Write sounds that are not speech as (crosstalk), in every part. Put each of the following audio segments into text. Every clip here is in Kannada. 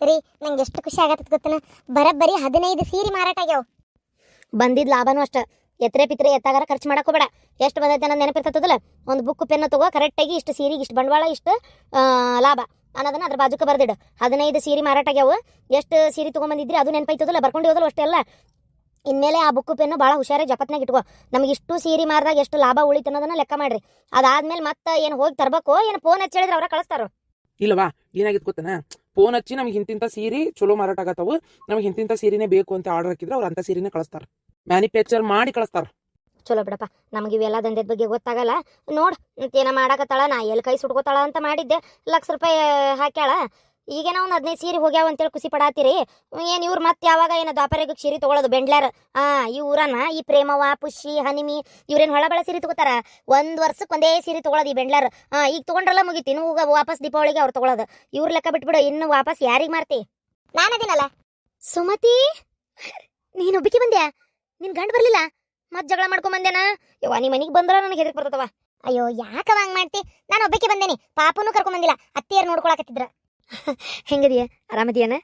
ರೀ ನಂಗೆ ಎಷ್ಟು ಖುಷಿ ಆಗತ್ತ ಗೊತ್ತನ? ಬರಬ್ಬರಿ ಹದಿನೈದು ಸೀರೆ ಮಾರಾಟ ಆಗ್ಯಾವ. ಬಂದಿದ್ದ ಲಾಭನೂ ಅಷ್ಟ. ಎತ್ರೆ ಪಿತ್ರೆ ಎತ್ತಾಗಾರ ಖರ್ಚು ಮಾಡಕ್ ಹೋಗ್ಬೇಡ ಎಷ್ಟು ಬಂದೈತೆ ಅನ್ನೋದು ನೆನಪಿರ್ತದಲ್ಲ ಒಂದು ಬುಕ್ ಪೆನ್ ತಗೋ ಕರೆಕ್ಟಾಗಿ ಇಷ್ಟು ಸೀರೆಗೆ ಇಷ್ಟು ಬಂಡವಾಳ ಇಷ್ಟು ಲಾಭ ಅನ್ನೋದನ್ನ ಅದ್ರ ಬಾಜುಕ್ಕೆ ಬರ್ದಿಡು. ಹದಿನೈದು ಸೀರೆ ಮಾರಾಟ ಆಗ್ಯಾವ. ಎಷ್ಟು ಸೀರೆ ತೊಗೊಂಬಂದಿದ್ರಿ ಅದು ನೆನಪೈತದಲ್ಲ? ಬರ್ಕೊಂಡು ಹೋದಲ್ಲ ಅಲ್ಲ. ಇನ್ಮೇಲೆ ಆ ಬುಕ್ ಪೆನ್ನು ಭಾಳ ಹುಷಾರಾಗಿ ಜಪತ್ನಾಗ ಇಟ್ಕೋ. ನಮಗೆ ಇಷ್ಟು ಸೀರೆ ಮಾರಿದಾಗ ಎಷ್ಟು ಲಾಭ ಉಳಿತು ಅನ್ನೋದನ್ನ ಲೆಕ್ಕ ಮಾಡ್ರಿ. ಅದಾದ್ಮೇಲೆ ಮತ್ತೆ ಏನು ಹೋಗಿ ತರಬೇಕು ಏನು ಫೋನ್ ಹಚ್ಚಿ ಹೇಳಿದ್ರೆ ಅವ್ರ ಕಳಿಸ್ತಾರೋ? ಇಲ್ಲವಾ ಏನಾಗಿತ್ತು ಗೊತ್ತನ? ಫೋನ್ ಹಚ್ಚಿ ನಮ್ಗೆ ಇಂತಿಂತ ಸೀರೆ ಚಲೋ ಮಾರಾಟ ಆಗತ್ತವು. ನಮ್ಗೆ ಇಂತಿಂತ ಸೀರೆನೇ ಬೇಕು ಅಂತ ಆರ್ಡರ್ ಹಾಕಿದ್ರೆ ಅವ್ರು ಅಂತ ಸೀರೆನೇ ಕಳಿಸ್ತಾರ. ಮ್ಯಾನುಫ್ಯಾಕ್ಚರ್ ಮಾಡಿ ಕಳಿಸ್ತಾರ. ಚಲೋ ಬಿಡಪ್ಪ. ನಮಗೆ ಇವೆಲ್ಲ ದಂಧೆದ ಬಗ್ಗೆ ಗೊತ್ತಾಗಲ್ಲ. ನೋಡ್ ಏನ ಮಾಡಾಕತ್ತಾಳ, ನಾ ಎಲ್ಲಿ ಕೈ ಸುಟ್ಕೋತಾಳ ಅಂತ ಮಾಡಿದ್ದೆ. ಲಕ್ಷ ರೂಪಾಯಿ ಹಾಕ್ಯಾಳ. ಈಗೇನೋ ಒಂದು ಹದಿನೈದು ಸೀರೆ ಹೋಗ್ಯಾವ ಅಂತೇಳಿ ಖುಷಿ ಪಡಾತೀರಿ. ಏನು ಇವ್ರು ಮತ್ತೆ ಯಾವಾಗ ಏನು ದಾಪರಿಗೆ ಸೀರೆ ತೊಗೊಳೋದು ಬೆಂಡ್ಲಾರ? ಆ ಈ ಊರನ ಈ ಪ್ರೇಮವ ಪುಷಿ ಹನಿಮಿ ಇವ್ರೇನು ಹೊಳಬಳ ಸೀರೆ ತಗೋತಾರ? ಒಂದು ವರ್ಷಕ್ಕೆ ಒಂದೇ ಸೀರೆ ತೊಗೊಳೋದು ಈ ಬೆಂಡ್ಲಾರ. ಆ ಈಗ ತಗೊಂಡ್ರಲ್ಲ ಮುಗೀತಿ ನೀವು ವಾಪಸ್ ದೀಪಾವಳಿಗೆ ಅವ್ರು ತೊಗೊಳೋದು. ಇವ್ರ ಲೆಕ್ಕ ಬಿಟ್ಬಿಡು ಇನ್ನು ವಾಪಸ್ ಯಾರಿಗೆ ಮಾರ್ತಿ? ನಾನದಿನಲ್ಲ. ಸುಮತಿ ನೀನು ಒಬ್ಬಿಕೆ ಬಂದ್ಯಾ? ನಿನ್ ಗಂಡ ಬರ್ಲಿಲ್ಲ? ಮತ್ತೆ ಜಗಳ ಮಾಡ್ಕೊಂಡ್ ಬಂದೇನ ಯವ್ವ ನೀ ಮನಿಗ್ ಬಂದ್ರ ನನಗೆ ಹೆದರಿಕೆ ಬರ್ತದವ ಅಯ್ಯೋ ಯಾಕವ ಹಂಗೆ ಮಾಡ್ತಿ? ನಾನು ಒಬ್ಬಕ್ಕೆ ಬಂದೇನಿ ಪಾಪನೂ ಕರ್ಕೊಂಡ್ ಬಂದಿಲ್ಲ ಅತ್ತಿಯರ್ ನೋಡ್ಕೊಳಕತ್ತಿದ್ರ. (laughs) ಹೆಂಗದಿಯ? ಆರಾಮದಿಯನ?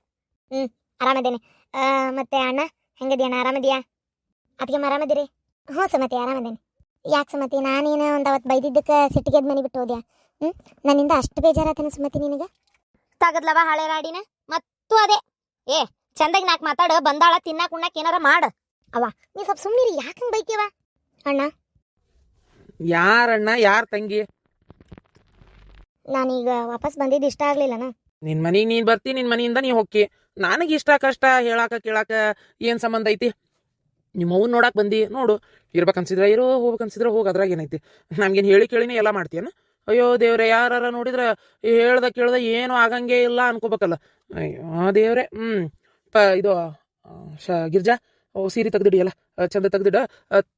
ಆರಾಮದೇನೆ ಆ, ಮತ್ತೆ ಅಣ್ಣ ಹೆಂಗದಿಯಣ್ಣ? ಆರಾಮದಿಯಾ? ಅದಕ್ಕೆ ಆರಾಮದಿರಿ ಹ್ಞೂ ಸುಮತಿ ಆರಾಮದೇನೆ ಯಾಕೆ ಸುಮತಿ ನಾನೇನು ಒಂದು ಅವತ್ತು ಬೈದಿದ್ದಕ್ಕೆ ಸಿಟ್ಟಿಗೆ ಮನೆ ಬಿಟ್ಟು ಹೋದ್ಯಾ? ಹ್ಞೂ ನನ್ನಿಂದ ಅಷ್ಟು ಬೇಜಾರಾತನ ಸುಮತಿ ನಿನಗೆ? ತಗದ್ಲವ ಹಳೆ ರಾಡಿನ? ಮತ್ತು ಅದೇ. ಏ ಚಂದಾಗಿ ನಾಕ್ ಮಾತಾಡು ಬಂದಾಳ ತಿನ್ನಾಕ ಉಣ್ಣಾಕ ಏನಾರ ಮಾಡ. ನೀ ಸ್ವಲ್ಪ ಸುಮ್ಮನಿರಿ ಯಾಕೆ ಹಂಗೆ ಬೈತೀವ ಅಣ್ಣ. ಯಾರಣ್ಣ ಯಾರ ತಂಗಿ? ನಾನೀಗ ವಾಪಸ್ ಬಂದಿದ್ದು ಇಷ್ಟ ಆಗ್ಲಿಲ್ಲನ? ನಿನ್ ಮನಿಗ್ ನೀನ್ ಬರ್ತಿ, ನಿನ್ ಮನಿಯಿಂದ ನೀ ಹೊಕ್ಕಿ ನನಗೆ ಇಷ್ಟ ಕಷ್ಟ ಹೇಳಾಕ, ಕೇಳಾಕ ಏನ್ ಸಂಬಂಧ ಐತಿ? ನಿಮ್ಮ ಅವ್ನ ನೋಡಕ್ ಬಂದಿ, ನೋಡು. ಇರ್ಬೇಕನ್ಸಿದ್ರ ಇರೋ ಹೋಗ್ಬೇಕನ್ಸಿದ್ರ ಹೋಗ್, ಅದ್ರಾಗ ಏನೈತಿ? ನಮ್ಗೇನು ಹೇಳಿ ಕೇಳಿನೇ ಎಲ್ಲ ಮಾಡ್ತೀಯನ? ಅಯ್ಯೋ ದೇವ್ರೆ ಯಾರ ನೋಡಿದ್ರ ಹೇಳ್ದ, ಕೇಳ್ದ ಏನು ಆಗಂಗೆ ಇಲ್ಲ ಅನ್ಕೋಬೇಕಲ್ಲ. ಅಯ್ಯೋ ದೇವ್ರೆ, ಹ್ಮ್. ಪ, ಇದು ಶ, ಗಿರ್ಜಾ, ಓ, ಸೀರೆ ತೆಗ್ದಿಡಿಯಲ್ಲ ಚಂದ ತೆಗ್ದಿಡ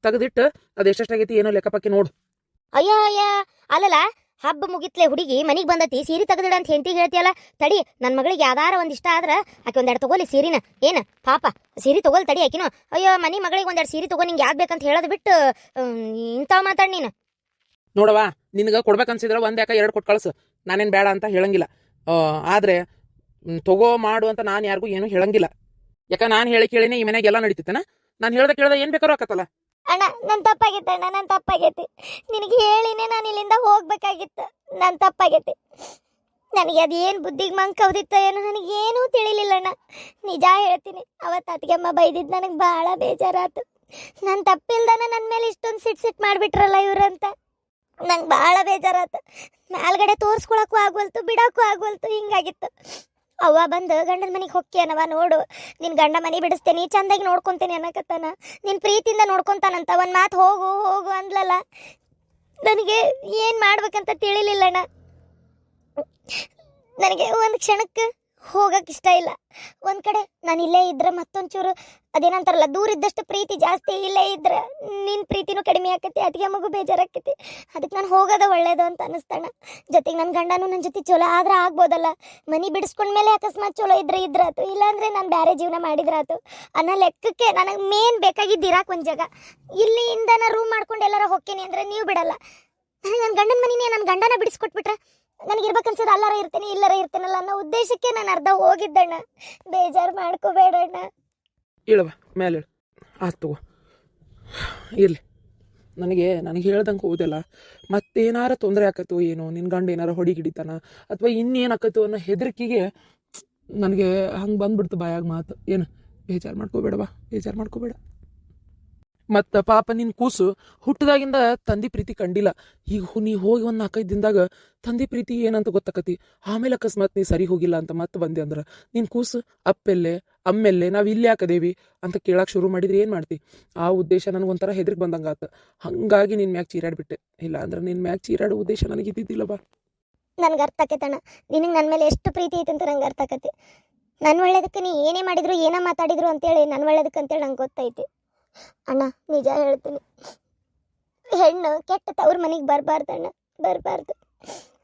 ತೆಗ್ದಿಟ್ಟು ಅದು ಎಷ್ಟೆಷ್ಟಾಗೈತಿ ಏನೋ ಲೆಕ್ಕಪಕ್ಕೆ ನೋಡು. ಅಯ್ಯೋ, ಅಯ್ಯ, ಅಲ್ಲಲ್ಲ ಹಬ್ಬ ಮುಗಿತ್ಲೆ ಹುಡುಗಿ ಮನೆಗೆ ಬಂದತಿ, ಸೀರೆ ತೆಗೆದಿಡ ಅಂತ ಹೆಂಡತಿ ಹೇಳ್ತಿಯಲ್ಲ, ತಡಿ ನನ್ನ ಮಗಳಿಗೆ ಯಾವ್ದಾರ ಒಂದ್ ಇಷ್ಟ ಆದ್ರ ಆಕೆ ಒಂದೆರಡು ತಗೋಲಿ ಸೀರಿನ. ಏನು, ಪಾಪ, ಸೀರೆ ತಗೋಲ್ ತಡಿ ಆಕಿನೋ. ಅಯ್ಯೋ, ಮನಿ ಮಗಳಿಗೆ ಒಂದೆರಡು ಸೀರೆ ತಗೋ, ನಿಂಗೆ ಯಾವ್ದು ಬೇಕಂತ ಹೇಳೋದು ಬಿಟ್ಟು ಇಂಥವ್ ಮಾತಾಡ್ ನೀನು. ನೋಡವಾ ನಿನಗೆ ಕೊಡ್ಬೇಕನ್ಸಿದ್ರೆ ಒಂದು ಯಾಕ ಎರಡು ಕೊಟ್ಟು ಕಳ್ಸು. ನಾನೇನು ಬೇಡ ಅಂತ ಹೇಳಂಗಿಲ್ಲ. ಆದ್ರೆ ತಗೋ, ಮಾಡು ಅಂತ ನಾನು ಯಾರಿಗೂ ಏನು ಹೇಳಂಗಿಲ್ಲ. ಯಾಕ, ನಾನು ಹೇಳಿ ಕೇಳಿನೇ, ಈ ಮನೆಗೆ ಎಲ್ಲ ನಡೀತಿತ್ತನ? ನಾನು ಹೇಳ್ದೆ ಕೇಳ್ದೆ ಏನು ಬೇಕಾದ್ರೂ ಆಕತ್ತಲ್ಲ. ಅಣ್ಣ ನನ್ನ ತಪ್ಪಾಗೈತೆ ಅಣ್ಣ ನನ್ನ ತಪ್ಪಾಗೈತಿ. ನಿನಗೆ ಹೇಳಿನೇ ನಾನು ಇಲ್ಲಿಂದ ಹೋಗ್ಬೇಕಾಗಿತ್ತು. ನನ್ನ ತಪ್ಪಾಗೈತಿ. ನನಗೆ ಅದೇನು ಬುದ್ಧಿಗೆ ಮಂಕ್ ಏನೋ ನನಗೇನೂ ತಿಳಿಲಿಲ್ಲ ಅಣ್ಣ. ನಿಜ ಹೇಳ್ತೀನಿ ಅವತ್ತು ಅತ್ತಿಗೆಮ್ಮ ಬೈದಿದ್ದು ನನಗೆ ಭಾಳ ಬೇಜಾರಾತು. ನನ್ನ ತಪ್ಪಿಲ್ದನ ನನ್ನ ಮೇಲೆ ಇಷ್ಟೊಂದು ಸಿಟ್ ಸಿಟ್ ಮಾಡಿಬಿಟ್ರಲ್ಲ ಇವ್ರಂತ ನಂಗೆ ಭಾಳ ಬೇಜಾರಾತು. ಮೇಲ್ಗಡೆ ತೋರಿಸ್ಕೊಳಕ್ಕೂ ಆಗ್ವಲ್ತು ಬಿಡೋಕ್ಕೂ ಆಗ್ವಲ್ತು ಹಿಂಗಾಗಿತ್ತು. ಅವ್ವ ಬಂದು ಗಂಡನ ಮನೆಗೆ ಹೊಕ್ಕಿಯನವ ನೋಡು. ನಿನ್ನ ಗಂಡ ಮನೆ ಬಿಡಿಸ್ತೇನೆ ಚಂದಾಗಿ ನೋಡ್ಕೊಂತೇನೆ ಅನ್ನಕತ್ತಾನ. ನಿನ್ ಪ್ರೀತಿಯಿಂದ ನೋಡ್ಕೊಂತಾನಂತ, ಒಂದು ಮಾತು ಹೋಗು ಹೋಗು ಅಂದ್ಲಲ್ಲ. ನನಗೆ ಏನು ಮಾಡ್ಬೇಕಂತ ತಿಳಿಲಿಲ್ಲಣ್ಣ. ನನಗೆ ಒಂದು ಕ್ಷಣಕ್ಕೆ ಹೋಗಕ್ಕೆ ಇಷ್ಟ ಇಲ್ಲ. ಒಂದು ಕಡೆ ನಾನು ಇಲ್ಲೇ ಇದ್ರೆ ಮತ್ತೊಂಚೂರು ಅದೇನಂತಾರಲ್ಲ, ದೂರ ಇದ್ದಷ್ಟು ಪ್ರೀತಿ ಜಾಸ್ತಿ ಇಲ್ಲೇ ಇದ್ರೆ ನಿನ್ ಪ್ರೀತಿನೂ ಕಡಿಮೆ ಆಕತಿ ಅದಕ್ಕೆ ಮಗು ಬೇಜಾರಾಕತಿ ಅದಕ್ಕೆ ನಾನು ಹೋಗೋದ ಒಳ್ಳೇದು ಅಂತ ಅನಿಸ್ತಣ್ಣ. ಜೊತೆಗೆ ನನ್ನ ಗಂಡನೂ ನನ್ನ ಜೊತೆ ಚಲೋ ಆದ್ರೆ ಆಗ್ಬೋದಲ್ಲ. ಮನಿ ಬಿಡಿಸ್ಕೊಂಡ್ಮೇಲೆ ಅಕಸ್ಮಾತ್ ಚಲೋ ಇದ್ರೆ ಇದ್ರಾತು, ಇಲ್ಲಾಂದ್ರೆ ನಾನು ಬೇರೆ ಜೀವನ ಮಾಡಿದ್ರಾತು. ಅನ್ನೋ ಲೆಕ್ಕಕ್ಕೆ ನನಗೆ ಮೇನ್ ಬೇಕಾಗಿದ್ದು ಇರಾಕ್ ಒಂದು ಜಾಗ. ಇಲ್ಲಿಂದ ನಾ ರೂಮ್ ಮಾಡ್ಕೊಂಡು ಎಲ್ಲಾರ ಹೋಗ್ತೀನಿ ಅಂದ್ರೆ ನೀವು ಬಿಡಲ್ಲ. ನನ್ನ ಗಂಡನ ಮನಿನೇ ನನ್ನ ಗಂಡನ ಬಿಡಿಸ್ಕೊಟ್ಬಿಟ್ರೆ ನನಗೆ ಇರ್ಬೇಕನ್ಸೋದು ಅಲ್ಲಾರ ಇರ್ತೀನಿ, ಇಲ್ಲರ ಇರ್ತೀನಲ್ಲ ಅನ್ನೋ ಉದ್ದೇಶಕ್ಕೆ ನಾನು ಅರ್ಧ ಹೋಗಿದ್ದಣ್ಣ. ಬೇಜಾರು ಮಾಡ್ಕೋಬೇಡಣ್ಣ. ಇಳವ ಮೇಲೆ ಇಳು. ಆತ್ ತಗೋ. ಇರಲಿ. ನನಗೆ ನನಗೆ ಹೇಳ್ದಂಗೆ ಹೋದಲ್ಲ, ಮತ್ತೇನಾರ ತೊಂದರೆ ಆಕತ್ತು ಏನೋ ನಿನ್ನ ಗಂಡ ಏನಾರ ಹೊಡಿಗಿಡಿತಾನ, ಅಥವಾ ಇನ್ನೇನು ಆಕತ್ತು ಅನ್ನೋ ಹೆದರಿಕೆಗೆ ನನಗೆ ಹಂಗೆ ಬಂದ್ಬಿಡ್ತು ಬಾಯಾಗ ಮಾತು. ಏನು, ಬೇಜಾರು ಮಾಡ್ಕೋಬೇಡವಾ? ಬೇಜಾರು ಮಾಡ್ಕೋಬೇಡ. ಮತ್ತು ಪಾಪ ನಿನ್ನ ಕೂಸು ಹುಟ್ಟದಾಗಿಂದ ತಂದೆ ಪ್ರೀತಿ ಕಂಡಿಲ್ಲ. ಈಗ ನೀ ಹೋಗಿ ಒಂದು ನಾಲ್ಕೈದು ದಿನದಾಗ ತಂದೆ ಪ್ರೀತಿ ಏನಂತ ಗೊತ್ತಾಕತಿ. ಆಮೇಲೆ ಅಕಸ್ಮಾತ್ ನೀ ಸರಿ ಹೋಗಿಲ್ಲ ಅಂತ ಮತ್ತೆ ಬಂದೆ ಅಂದ್ರೆ ನಿನ್ನ ಕೂಸು ಅಪ್ಪೆಲ್ಲೆ, ಅಮ್ಮೆಲ್ಲೆ, ನಾವು ಇಲ್ಲಿ ಹಾಕದೇವಿ ಅಂತ ಕೇಳಕ್ಕೆ ಶುರು ಮಾಡಿದ್ರೆ ಏನು ಮಾಡ್ತಿ? ಆ ಉದ್ದೇಶ ನನಗೊಂಥರ ಹೆದ್ರಿಗೆ ಬಂದಂಗೆ ಆತ. ಹಾಗಾಗಿ ನಿನ್ನ ಮ್ಯಾಗ ಚೀರಾಡ್ಬಿಟ್ಟೆ. ಇಲ್ಲ ಅಂದ್ರೆ ನಿನ್ನ ಮ್ಯಾಗ ಚೀರಾಡೋ ಉದ್ದೇಶ ನನಗೆ ಇದ್ದಿದ್ದಿಲ್ಲ ಬಾ. ನನಗೆ ಅರ್ಥ ಆಕೈತಣ್ಣ ನಿನಗೆ ನನ್ನ ಮೇಲೆ ಎಷ್ಟು ಪ್ರೀತಿ ಐತೆ ಅಂತ ನಂಗೆ ಅರ್ಥ ಆಕತಿ. ನನ್ನ ಒಳ್ಳೇದಕ್ಕೆ ನೀ ಏನೇ ಮಾಡಿದ್ರು, ಏನೇ ಮಾತಾಡಿದ್ರು ಅಂತೇಳಿ ನನ್ನ ಒಳ್ಳೇದಕ್ಕೆ ಅಂತೇಳಿ ನಂಗೆ ಗೊತ್ತೈತಿ ಅಣ್ಣ, ನಿಜ ಹೇಳ್ತೀನಿ. ಹೆಣ್ಣು ಕೆಟ್ಟ ತವ್ರ ಮನೆಗೆ ಬರಬಾರ್ದಣ್ಣ ಬರಬಾರ್ದು.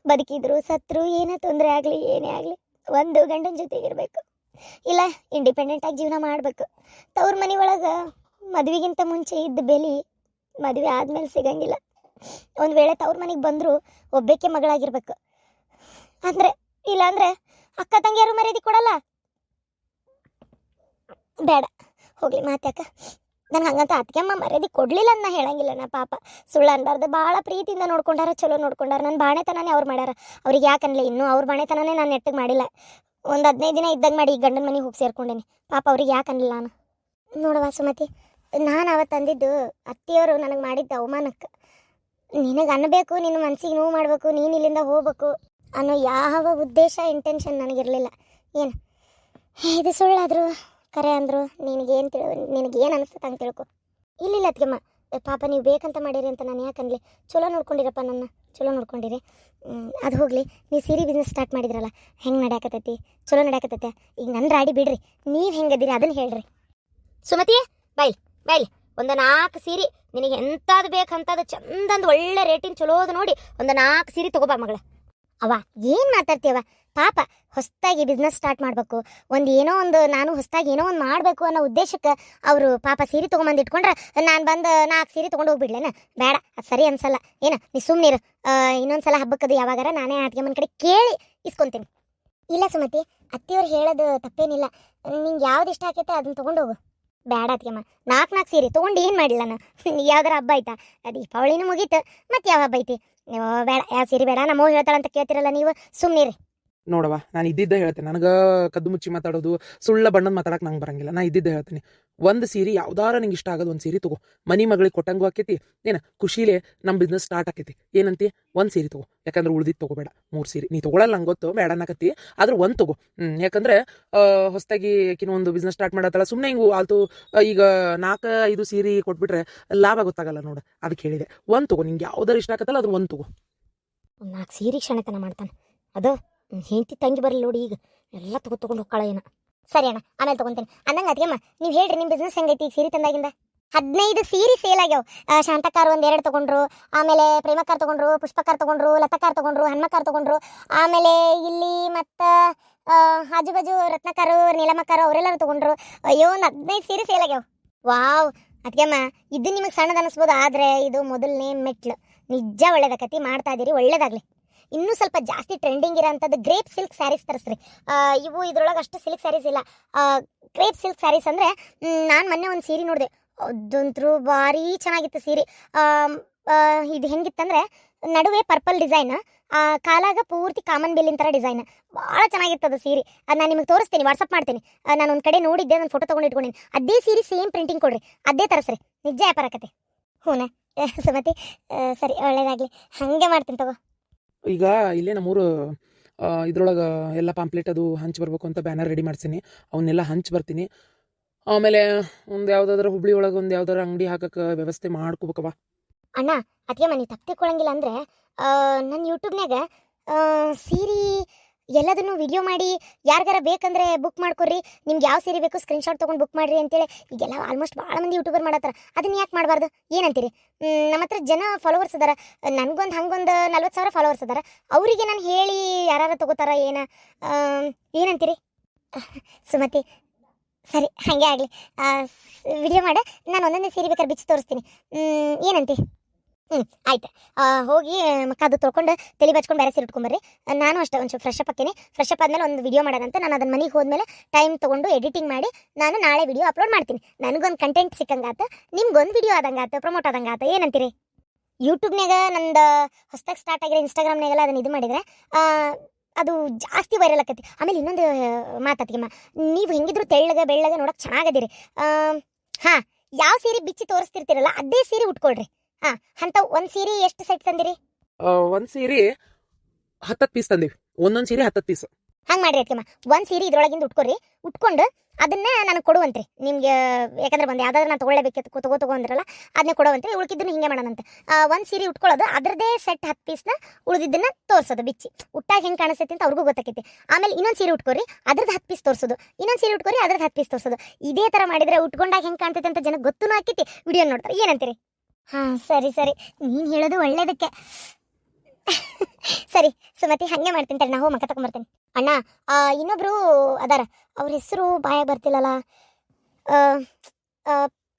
ಬದುಕಿದ್ರು, ಸತ್ರು, ಏನೇ ತೊಂದರೆ ಆಗಲಿ, ಏನೇ ಆಗಲಿ, ಒಂದು ಗಂಡನ ಜೊತೆಗಿರಬೇಕು. ಇಲ್ಲ ಇಂಡಿಪೆಂಡೆಂಟ್ ಆಗಿ ಜೀವನ ಮಾಡಬೇಕು. ತವ್ರ ಮನೆ ಒಳಗೆ ಮದುವೆಗಿಂತ ಮುಂಚೆ ಇದ್ದ ಬೆಲೆ ಮದುವೆ ಆದಮೇಲೆ ಸಿಗಂಗಿಲ್ಲ. ಒಂದು ವೇಳೆ ತವ್ರ ಮನೆಗೆ ಬಂದರೂ ಒಬ್ಬಕ್ಕೆ ಮಗಳಾಗಿರ್ಬೇಕು. ಅಂದ್ರೆ ಇಲ್ಲಾಂದ್ರೆ ಅಕ್ಕ ತಂಗಿಯರು ಮರ್ಯಾದೆ ಕೊಡಲ್ಲ? ಬೇಡ, ಹೋಗಲಿ ಮಾತ್ಯಾಕ. ನಾನು ಹಂಗಂತ ಅತ್ಗೆಮ್ಮ ಮರ್ಯಾದೆ ಕೊಡ್ಲಿಲ್ಲ ನಾ ಹೇಳಂಗಿಲ್ಲ ನಾ ಪಾಪ. ಸುಳ್ಳು ಅನ್ಬಾರ್ದು. ಭಾಳ ಪ್ರೀತಿಯಿಂದ ನೋಡ್ಕೊಂಡಾರ, ಚಲೋ ನೋಡ್ಕೊಂಡಾರ. ನನ್ನ ಬಾಣೆತನನೇ ಅವ್ರು ಮಾಡ್ಯಾರ. ಅವ್ರಿಗೆ ಯಾಕನ್ಲಿ ಇನ್ನೂ ಅವ್ರ ಬಾಣೆತನನೇ ನಾನು ನೆಟ್ಟಿಗೆ ಮಾಡಿಲ್ಲ. ಒಂದು ಹದಿನೈದು ದಿನ ಇದ್ದಂಗೆ ಮಾಡಿ ಈಗ ಗಂಡನ ಮನೆಗೆ ಹೋಗಿ ಸೇರ್ಕೊಂಡೇನಿ. ಪಾಪ ಅವ್ರಿಗೆ ಯಾಕೆ ಅನ್ಲಿಲ್ಲ ನಾನು? ನೋಡುವ ಸುಮತಿ, ನಾನು ಅವತ್ತು ಅಂದಿದ್ದು ಅತ್ತಿಯವರು ನನಗೆ ಮಾಡಿದ್ದ ಅವಮಾನಕ್ಕೆ ನಿನಗೆ ಅನ್ನಬೇಕು ನಿನ್ನ ಮನ್ಸಿಗೆ ನೋವು ಮಾಡಬೇಕು, ನೀನು ಇಲ್ಲಿಂದ ಹೋಗ್ಬೇಕು ಅನ್ನೋ ಯಾವ ಉದ್ದೇಶ ಇಂಟೆನ್ಷನ್ ನನಗಿರಲಿಲ್ಲ ಏನು? ಇದು ಸುಳ್ಳಾದ್ರು ಕರೆ ಅಂದರು, ನಿನಗೇನು ತಿಳ, ನಿನಗೇನು ಅನಿಸ್ತದೆ ಹಂಗೆ ತಿಳ್ಕೊ. ಇಲ್ಲಿಲ್ಲ ಅತ್ಗೆಮ್ಮ ಪಾಪ ನೀವು ಬೇಕಂತ ಮಾಡಿರಿ ಅಂತ ನಾನು ಯಾಕೆ ಅನ್ಲಿ? ಚಲೋ ನೋಡ್ಕೊಂಡಿರಪ್ಪ ನನ್ನ, ಚಲೋ ನೋಡ್ಕೊಂಡಿರಿ. ಅದು ಹೋಗಲಿ. ನೀವು ಸೀರೆ ಬಿಸ್ನೆಸ್ ಸ್ಟಾರ್ಟ್ ಮಾಡಿದ್ರಲ್ಲ, ಹೆಂಗೆ ನಡ್ಯಾಕತ್ತೈತಿ? ಚಲೋ ನಡ್ಯಾಕತ್ತೈತೆ. ಈಗ ನನ್ನ ರಾಡಿ ಬಿಡ್ರಿ. ನೀವು ಹೆಂಗದಿರಿ ಅದನ್ನು ಹೇಳ್ರಿ. ಸುಮತಿ ಬೈಲ್ ಬೈಲ್. ಒಂದು ನಾಲ್ಕು ಸೀರೆ, ನಿನಗೆ ಎಂಥದ್ದು ಬೇಕಂತದ ಚಂದಂದು ಒಳ್ಳೆ ರೇಟಿನ ಚಲೋದು ನೋಡಿ ಒಂದು ನಾಲ್ಕು ಸೀರೆ ತಗೋಬಾ ಮಗಳ. ಅವ ಏನು ಮಾತಾಡ್ತೀವ ಪಾಪ ಹೊಸದಾಗಿ ಬಿಸ್ನೆಸ್ ಸ್ಟಾರ್ಟ್ ಮಾಡಬೇಕು. ಒಂದು ಏನೋ ಒಂದು, ನಾನು ಹೊಸದಾಗಿ ಏನೋ ಒಂದು ಮಾಡಬೇಕು ಅನ್ನೋ ಉದ್ದೇಶಕ್ಕೆ ಅವರು ಪಾಪ ಸೀರೆ ತೊಗೊಂಬಂದು ಇಟ್ಕೊಂಡ್ರೆ ನಾನು ಬಂದು ನಾಲ್ಕು ಸೀರೆ ತೊಗೊಂಡು ಹೋಗ್ಬಿಡ್ಲೇನ? ಬೇಡ, ಅದು ಸರಿ ಅನ್ಸಲ್ಲ. ಏನ, ನೀ ಸುಮ್ಮನಿರು ಇನ್ನೊಂದ್ಸಲ ಹಬ್ಬಕ್ಕದು ಯಾವಾಗಾರ ನಾನೇ ಅತ್ತಿಗೆಮ್ಮನ ಕಡೆ ಕೇಳಿ ಇಸ್ಕೊಂತೀನಿ. ಇಲ್ಲ ಸುಮತಿ, ಅತ್ತಿಯವ್ರು ಹೇಳೋದು ತಪ್ಪೇನಿಲ್ಲ. ನಿಂಗೆ ಯಾವ್ದು ಇಷ್ಟ ಆಕೈತೆ ಅದನ್ನ ತೊಗೊಂಡು ಹೋಗು. ಬೇಡ ಅತ್ತಿಗೆಮ್ಮ ನಾಲ್ಕು ನಾಲ್ಕು ಸೀರೆ ತೊಗೊಂಡು ಏನು ಮಾಡಿಲ್ಲ ನಾನು? (laughs) ಯಾವ್ದಾರ ಹಬ್ಬ ಆಯ್ತಾ? ದೀಪಾವಳಿನೂ ಮುಗೀತು, ಮತ್ತೆ ಯಾವ ಹಬ್ಬ ಐತಿ? ನೀವು ಬೇಡ ಯಾವ ಸೀರೆ ಬೇಡ ನಮ್ಮ ಅವ್ವ ಹೇಳ್ತಾಳಂತ ಕೇಳ್ತಿರಲ್ಲ ನೀವು ಸುಮ್ಮನಿರಿ ನೋಡವ್ವ, ನಾನು ಇದ್ದಿದ್ದ ಹೇಳ್ತೇನೆ. ನನಗೆ ಕದ್ದು ಮುಚ್ಚಿ ಮಾತಾಡೋದು, ಸುಳ್ಳ ಬಣ್ಣದ ಮಾತಾಡಕ್ಕೆ ನಂಗೆ ಬರಂಗಿಲ್ಲ. ನಾ ಇದ್ದಿದ್ದ ಹೇಳ್ತೀನಿ. ಒಂದು ಸೀರೆ ಯಾವ್ದಾರ ನಿಂಗೆ ಇಷ್ಟ ಆಗೋದು ಒಂದು ಸೀರೆ ತಗೋ. ಮನಿ ಮಗಳಿಗೆ ಕೊಟ್ಟಂಗೂ ಆಕೈತಿ, ಏನು ಖುಷಿಲೇ ನಮ್ಮ ಬಿಸ್ನೆಸ್ ಸ್ಟಾರ್ಟ್ ಆಕೈತಿ. ಏನಂತಿ? ಒಂದು ಸೀರೆ ತಗೋ. ಯಾಕಂದ್ರೆ ಉಳ್ದಿದ್ದು ತಗೋಬೇಡ, ಮೂರು ಸೀರೆ. ನೀ ತೊಗೊಳಲ್ಲ ನಂಗೆ ಗೊತ್ತು ಬೇಡ ಅನ್ನಕತ್ತಿ. ಆದ್ರೆ ಒಂದು ತಗೋ. ಯಾಕಂದ್ರೆ ಹೊಸದಾಗಿ ಒಂದು ಬಿಸ್ನೆಸ್ ಸ್ಟಾರ್ಟ್ ಮಾಡತ್ತಲ್ಲ ಸುಮ್ಮನೆ ಹಿಂಗೆ ಆಲ್ತು, ಈಗ ನಾಲ್ಕು ಐದು ಸೀರೆ ಕೊಟ್ಬಿಟ್ರೆ ಲಾಭ ಗೊತ್ತಾಗಲ್ಲ ನೋಡು. ಅದಕ್ಕೆ ಹೇಳಿದೆ. ಒಂದು ತಗೋ. ನಿಂಗೆ ಯಾವ್ದಾರು ಇಷ್ಟ ಆಗತ್ತಲ್ಲ ಅದ್ರ ಒಂದು ತಗೋ. ನಾಲ್ಕು ಸೀರೆ ಕ್ಷಣತನ ಮಾಡ್ತಾನೆ. ಅದು ಹೆಂಡತಿ ತಂಗಿ ಬರಲಿ ನೋಡಿ ಈಗ. ಎಲ್ಲ ತಗೋ ತಗೊಂಡು ಹೋಗ್ಕಳ ಏನ. ಸರಿ ಅಣ್ಣ, ಆಮೇಲೆ ತಗೊಂತೀನಿ. ಅನ್ನಂಗೆ ಅಮ್ಮ ನೀವು ಹೇಳ್ರಿ ನಿಮ್ಮ ಬಿಸ್ನೆಸ್ ಹೆಂಗೈತಿ ಈಗ ಸೀರೆ ತಂದಾಗಿಂದ? ಹದಿನೈದು ಸೀರೆ ಸೇಲ್ ಆಗ್ಯಾವ. ಶಾಂತಕಾರ್ ಒಂದು ಎರಡು ತಗೊಂಡ್ರು, ಆಮೇಲೆ ಪ್ರೇಮಕಾರ್ ತಗೊಂಡ್ರು ಪುಷ್ಪಕಾರ್ ತಗೊಂಡ್ರು ಲತಾಕಾರ್ ತಗೊಂಡ್ರು ಹನುಮಕಾರ್ ತಗೊಂಡ್ರು, ಆಮೇಲೆ ಇಲ್ಲಿ ಮತ್ತು ಆಜು ಬಾಜು ರತ್ನಕಾರು ನೀಲಮಕಾರು ಅವರೆಲ್ಲರೂ ತಗೊಂಡ್ರು. ಅಯ್ಯೋ, ಒಂದು ಹದಿನೈದು ಸೀರೆ ಸೇಲ್ ಆಗ್ಯಾವ. ವಾವ್! ಅದ್ಗೆಮ್ಮ ಇದು ನಿಮಗೆ ಸಣ್ಣದ ಅನಿಸ್ಬೋದು, ಆದರೆ ಇದು ಮೊದಲನೇ ಮೆಟ್ಲು. ನಿಜ ಒಳ್ಳೇದಾಕತಿ, ಮಾಡ್ತಾ ಇದೀರಿ, ಒಳ್ಳೇದಾಗ್ಲಿ. ಇನ್ನೂ ಸ್ವಲ್ಪ ಜಾಸ್ತಿ ಟ್ರೆಂಡಿಂಗ್ ಇರೋಂಥದ್ದು ಗ್ರೇಪ್ ಸಿಲ್ಕ್ ಸ್ಯಾರೀಸ್ ತರಿಸ್ರಿ. ಇವು ಇದ್ರೊಳಗೆ ಅಷ್ಟು ಸಿಲ್ಕ್ ಸ್ಯಾರೀಸ್ ಇಲ್ಲ. ಗ್ರೇಪ್ ಸಿಲ್ಕ್ ಸ್ಯಾರೀಸ್ ಅಂದರೆ ನಾನು ಮೊನ್ನೆ ಒಂದು ಸೀರೆ ನೋಡಿದೆ. ಅದಂತರೂ ಭಾರಿ ಚೆನ್ನಾಗಿತ್ತು ಸೀರೆ. ಇದು ಹೆಂಗಿತ್ತಂದ್ರೆ, ನಡುವೆ ಪರ್ಪಲ್ ಡಿಸೈನ್ ಕಾಲಾಗ ಪೂರ್ತಿ ಕಾಮನ್ ಬಿಲ್ಲಿನ ಥರ ಡಿಸೈನ್ ಭಾಳ ಅದು ಸೀರೆ. ಅದು ನಾನು ನಿಮಗೆ ತೋರಿಸ್ತೀನಿ ವಾಟ್ಸಪ್ ಮಾಡ್ತೀನಿ. ನಾನು ಒಂದು ಕಡೆ ನೋಡಿದ್ದೆ, ನಾನು ಫೋಟೋ ತೊಗೊಂಡು ಇಟ್ಕೊಂಡಿನಿ ಅದೇ ಸೀರೆ ಸೇಮ್ ಪ್ರಿಂಟಿಂಗ್ ಕೊಡ್ರಿ. ಅದೇ ತರಿಸ್ರಿ. ನಿಜ ವ್ಯಾಪಾರ ಆಕತೆ. ಹ್ಞೂ ಸುಮತಿ ಸರಿ, ಒಳ್ಳೇದಾಗಲಿ. ಹಾಗೆ ಮಾಡ್ತೀನಿ ತಗೋ. ಈಗ ಇಲ್ಲೇ ನಮ್ಮೂರು ಇದ್ರೊಳಗೆ ಎಲ್ಲ ಪಾಂಪ್ಲೆಟ್ ಅದು ಹಂಚಿ ಬರ್ಬೇಕು ಅಂತ ಬ್ಯಾನರ್ ರೆಡಿ ಮಾಡ್ತೀನಿ ಅವನ್ನೆಲ್ಲ ಹಂಚಿ ಬರ್ತೀನಿ. ಆಮೇಲೆ ಒಂದು ಯಾವುದಾದ್ರು ಹುಬ್ಳಿ ಒಳಗೆ ಒಂದು ಯಾವ್ದಾರ ಅಂಗಡಿ ಹಾಕಕ್ಕೆ ವ್ಯವಸ್ಥೆ ಮಾಡ್ಕೋಬೇಕವ ಅಣ್ಣ ಅದಕ್ಕೆ ಮನೆ ತಪ್ಪಿಕೊಳ್ಳಂಗಿಲ್ಲ ಅಂದ್ರೆ ನನ್ನ ಯೂಟ್ಯೂಬ್ನಾಗ ಸೀರೆ ಎಲ್ಲದನ್ನು ವಿಡಿಯೋ ಮಾಡಿ, ಯಾರಿಗಾರ ಬೇಕಂದ್ರೆ ಬುಕ್ ಮಾಡ್ಕೊರಿ ನಿಮ್ಗೆ ಯಾವ ಸೀರೆ ಬೇಕು ಸ್ಕ್ರೀನ್ಶಾಟ್ ತೊಗೊಂಡು ಬುಕ್ ಮಾಡಿರಿ ಅಂತೇಳಿ. ಈಗೆಲ್ಲ ಆಲ್ಮೋಸ್ಟ್ ಭಾಳ ಮಂದಿ ಯೂಟ್ಯೂಬರ್ ಮಾಡತ್ತಾರ. ಅದನ್ನ ಯಾಕೆ ಮಾಡಬಾರ್ದು? ಏನಂತೀರಿ? ನಮ್ಮ ಹತ್ರ ಜನ ಫಾಲೋವರ್ಸ್ ಅದಾರ. ನನಗೊಂದು ಹಂಗೊಂದು ನಲ್ವತ್ತು ಸಾವಿರ ಫಾಲೋವರ್ಸ್ ಅದಾರ. ಅವರಿಗೆ ನಾನು ಹೇಳಿ ಯಾರು ತಗೋತಾರ ಏನ? ಏನಂತೀರಿ? ಸುಮತಿ, ಸರಿ, ಹಾಗೆ ಆಗಲಿ. ವಿಡಿಯೋ ಮಾಡ. ನಾನು ಒಂದೊಂದೇ ಸೀರೆ ಬೇಕಾದ್ರೆ ಬಿಚ್ಚಿ ತೋರಿಸ್ತೀನಿ. ಏನಂತಿ? ಹ್ಞೂ ಆಯ್ತು. ಹೋಗಿ ಮಕ್ಕ ಅದು ತೊಳ್ಕೊಂಡು ತಲೆ ಬಚ್ಕೊಂಡು ಬೇರೆ ಸೀರೆ ಉಟ್ಕೊಂಬರ್ರಿ ನಾನು ಅಷ್ಟೇ ಒಂದು ಫ್ರೆಶ್ ಅಪ್ ಹಾಕೀನಿ. ಫ್ರೆಶ್ ಅಪ್ ಆದಮೇಲೆ ಒಂದು ವಿಡಿಯೋ ಮಾಡೋದಂತ ನಾನು ಅದನ್ನ ಮನೆಗೆ ಹೋದ್ಮೇಲೆ ಟೈಮ್ ತೊಗೊಂಡು ಎಡಿಟಿಂಗ್ ಮಾಡಿ ನಾನು ನಾಳೆ ವಿಡಿಯೋ ಅಪ್ಲೋಡ್ ಮಾಡ್ತೀನಿ. ನನಗೊಂದು ಕಂಟೆಂಟ್ ಸಿಕ್ಕಂಗಾತ, ನಿಮ್ಗೊಂದು ವಿಡಿಯೋ ಆದಂಗಾತ ಪ್ರಮೋಟ್ ಆದಂಗಾತ, ಏನಂತೀರಿ? ಯೂಟ್ಯೂಬ್ನಾಗ ನಂದು ಹೊಸ್ದಾಗಿ ಸ್ಟಾರ್ಟ್ ಆಗಿರೋ ಇನ್ಸ್ಟಾಗ್ರಾಮ್ನಾಗೆಲ್ಲ ಅದನ್ನು ಇದು ಮಾಡಿದರೆ ಅದು ಜಾಸ್ತಿ ವೈರಲ್ ಆಕತಿ. ಆಮೇಲೆ ಇನ್ನೊಂದು ಮಾತಾತಿಗೆಮ್ಮ ನೀವು ಹೆಂಗಿದ್ರು ತೆಳ್ಳಗೆ, ಬೆಳ್ಳಗೆ ನೋಡೋಕೆ ಚೆನ್ನಾಗದಿರಿ. ಹಾಂ, ಯಾವ ಸೀರೆ ಬಿಚ್ಚಿ ತೋರಿಸ್ತಿರ್ತೀರಲ್ಲ, ಅದೇ ಸೀರೆ ಉಟ್ಕೊಳ್ರಿ. ಹಾಂ ಅಂತ ಒಂದು ಸೀರೆ ಎಷ್ಟು ಸೆಟ್ ತಂದಿರಿ? ಒಂದು ಸೀರೆ ಹತ್ತತ್ತು ಪೀಸ್ ತಂದಿವಿ. ಒಂದೊಂದು ಸೀರೆ ಹತ್ತತ್ತು ಪೀಸ್ ಹಂಗೆ ಮಾಡ್ರಿ ಅದಕ್ಕೆಮ್ಮ ಒಂದು ಸೀರೆ ಇದ್ರೊಳಗಿಂದ ಉಟ್ಕೊರಿ. ಉಟ್ಕೊಂಡು ಅದನ್ನ ನನಗೆ ಕೊಡುವಂತ್ರಿ. ನಿಮ್ಗೆ ಯಾಕಂದ್ರೆ ಬಂದೆ ಯಾವ್ದಾದ್ರು ನಾನು ತೊಗೊಳ್ಳೇಬೇಕಿತ್ತು ತಗೋ ತಗೋ ಅಂದ್ರಲ್ಲ ಅದನ್ನೇ ಕೊಡುವಂತ್ರಿ. ಉಳ್ಕಿದ್ದನ್ನು ಹಿಂಗೆ ಮಾಡೋಣಂತೆ. ಒಂದು ಸೀರೆ ಉಟ್ಕೊಳ್ಳೋದು ಅದರದೇ ಸೆಟ್ ಹತ್ತು ಪೀಸ್ನ ಉಳಿದಿದ್ದನ್ನ ತೋರಿಸೋದು ಬಿಚ್ಚಿ. ಉಟ್ಟಾಗ ಹೆಂಗೆ ಕಾಣಿಸ್ತೈತಿ ಅಂತ ಅವ್ರಿಗೂ ಗೊತ್ತಾಕೈತಿ. ಆಮೇಲೆ ಇನ್ನೊಂದು ಸೀರೆ ಉಟ್ಕೊರಿ ಅದ್ರದ್ದು ಹತ್ತು ಪೀಸ್ ತೋರಿಸೋದು. ಇನ್ನೊಂದು ಸೀರೆ ಉಟ್ಕೊರಿ ಅದ್ರದ್ದು ಹತ್ತು ಪೀಸ್ ತೋರಿಸೋದು. ಇದೇ ಥರ ಮಾಡಿದ್ರೆ ಉಟ್ಕೊಂಡಾಗ ಹೆಂಗೆ ಕಾಣ್ತೈತೆ ಅಂತ ಜನಕ್ಕೆ ಗೊತ್ತೂ ಆಕೈತಿ. ವಿಡಿಯೋ ನೋಡ್ತಾರೆ. ಏನಂತೀರಿ? ಹಾಂ, ಸರಿ ಸರಿ. ನೀನು ಹೇಳೋದು ಒಳ್ಳೇದಕ್ಕೆ. ಸರಿ, ಸುಮತಿ, ಹಾಗೆ ಮಾಡ್ತೀನಿ ತಡಿ, ನಾ ಹೋಗಿ ಮಕ್ಕ ಅಣ್ಣ ಇನ್ನೊಬ್ರು ಅದಾರ. ಅವ್ರ ಹೆಸರು ಬಾಯ ಬರ್ತಿಲ್ಲಲ್ಲ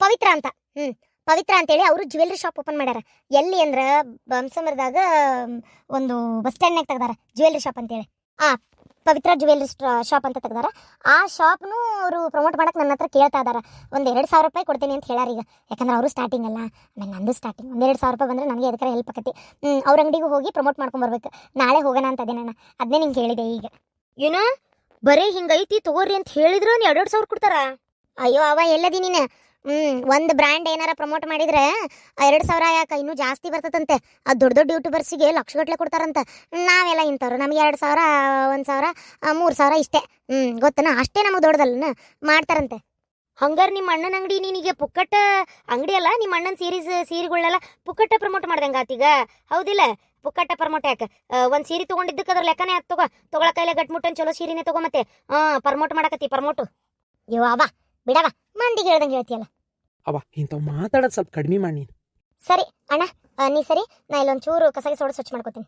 ಪವಿತ್ರ ಅಂತ. ಹ್ಞೂ ಪವಿತ್ರ ಅಂತೇಳಿ ಅವರು ಜ್ಯುವೆಲ್ರಿ ಶಾಪ್ ಓಪನ್ ಮಾಡ್ಯಾರ. ಎಲ್ಲಿ ಅಂದ್ರೆ ಬಂಸಮರದಾಗ ಒಂದು ಬಸ್ ಸ್ಟ್ಯಾಂಡ್ನಾಗ ತೆಗ್ದಾರ ಜ್ಯುವೆಲ್ರಿ ಶಾಪ್ ಅಂತೇಳಿ. ಆ ಪವಿತ್ರ ಜ್ಯುವೆಲ್ರಿ ಶಾಪ್ ಅಂತ ತೆಗ್ದಾರ. ಆ ಶಾಪ್ನು ಅವರು ಪ್ರಮೋಟ್ ಮಾಡಕ್ಕೆ ನನ್ನ ಹತ್ರ ಕೇಳ್ತಾ ಇದ್ದಾರೆ ಒಂದು ಎರಡು ಸಾವಿರ ರೂಪಾಯಿ ಕೊಡ್ತೀನಿ ಅಂತ ಹೇಳಾರ ಈಗ. ಯಾಕಂದ್ರೆ ಅವರು ಸ್ಟಾರ್ಟಿಂಗ್ ಅಲ್ಲ. ಆಮೇಲೆ ನಂದು ಸ್ಟಾರ್ಟಿಂಗ್ ಒಂದೆರಡು ಎರಡು ಸಾವಿರ ರೂಪಾಯಿ ಬಂದರೆ ನನಗೆ ಅದಕ್ಕೆ ಹೆಲ್ಪ್ ಆಕತಿ. ಅವ್ರ ಅಂಗಡಿಗೆ ಹೋಗಿ ಪ್ರಮೋಟ್ ಮಾಡ್ಕೊಂಬರ್ಬೇಕು ನಾಳೆ ಹೋಗೋಣ ಅಂತ ಅದೇ ನಾನು ಅದನ್ನೇ ನಿಂಗೆ ಹೇಳಿದೆ ಈಗ. ಏನೋ? ಬರೀ ಹಿಂಗೈತಿ ತಗೋರಿ ಅಂತ ಹೇಳಿದ್ರು ನೀ ಎರಡು ಸಾವಿರ ಕೊಡ್ತಾರ? ಅಯ್ಯೋ ಅವ ಎಲ್ಲದಿ ನೀನು. ಹ್ಞೂ ಒಂದು ಬ್ರ್ಯಾಂಡ್ ಏನಾರ ಪ್ರಮೋಟ್ ಮಾಡಿದ್ರೆ ಎರಡು ಸಾವಿರ ಯಾಕೆ, ಇನ್ನೂ ಜಾಸ್ತಿ ಬರ್ತದಂತೆ. ಅದು ದೊಡ್ಡ ದೊಡ್ಡ ಯೂಟ್ಯೂಬರ್ಸಿಗೆ ಲಕ್ಷಗಟ್ಟಲೆ ಕೊಡ್ತಾರಂತೆ. ನಾವೆಲ್ಲ ಇಂಥವ್ರು, ನಮ್ಗೆ ಎರಡು ಸಾವಿರ, ಒಂದು ಸಾವಿರ ಮೂರು ಸಾವಿರ ಇಷ್ಟೇ. ಹ್ಞೂ ಗೊತ್ತನ? ಅಷ್ಟೇ ನಮಗೆ ದೊಡ್ಡದಲ್ಲ ಮಾಡ್ತಾರಂತೆ. ಹಂಗಾರ ನಿಮ್ಮ ಅಣ್ಣನ ಅಂಗಡಿ ನಿನಗೆ ಪುಕ್ಕಟ್ಟ ಅಂಗಡಿ ಅಲ್ಲ ನಿಮ್ಮ ಅಣ್ಣನ ಸೀರೀಸ್ ಸೀರೆಗಳನ್ನೆಲ್ಲ ಪುಕ್ಕಟ್ಟ ಪ್ರಮೋಟ್ ಮಾಡ್ದಂಗ ಆತೀಗ ಹೌದಿಲ್ಲ? ಪುಕ್ಕಟ್ಟ ಪ್ರಮೋಟ್ ಯಾಕೆ? ಒಂದು ಸೀರೆ ತೊಗೊಂಡಿದ್ದಕ್ಕೆ ಅದ್ರ ಲೆಕ್ಕನೇ ಆತ್ ತಗೋ. ತೊಗೊಳ ಗಟ್ಮುಟ್ಟನ್ ಚಲೋ ಸೀರೆನೇ ತಗೋ ಮತ್ತೆ. ಹಾಂ ಪ್ರಮೋಟ್ ಮಾಡಕತ್ತಿ ಪ್ರಮೋಟು ಅವ ಬಿಡವ ಮಂದಿಗೆ ಹೇಳ್ದಂಗೆ ಹೇಳ್ತೀಯಲ್ಲ. ಅವ ಇಂಥವು ಮಾತಾಡೋದು ಸ್ವಲ್ಪ ಕಡಿಮೆ ಮಾಡಿ ನೀನು. ಸರಿ, ಅಣ್ಣ ನೀ ಸರಿ, ನಾ ಇಲ್ಲೊಂದು ಚೂರು ಕಸಗೆ ಸೋಡ ಸ್ವಚ್ಛ ಮಾಡ್ಕೋತೀನಿ.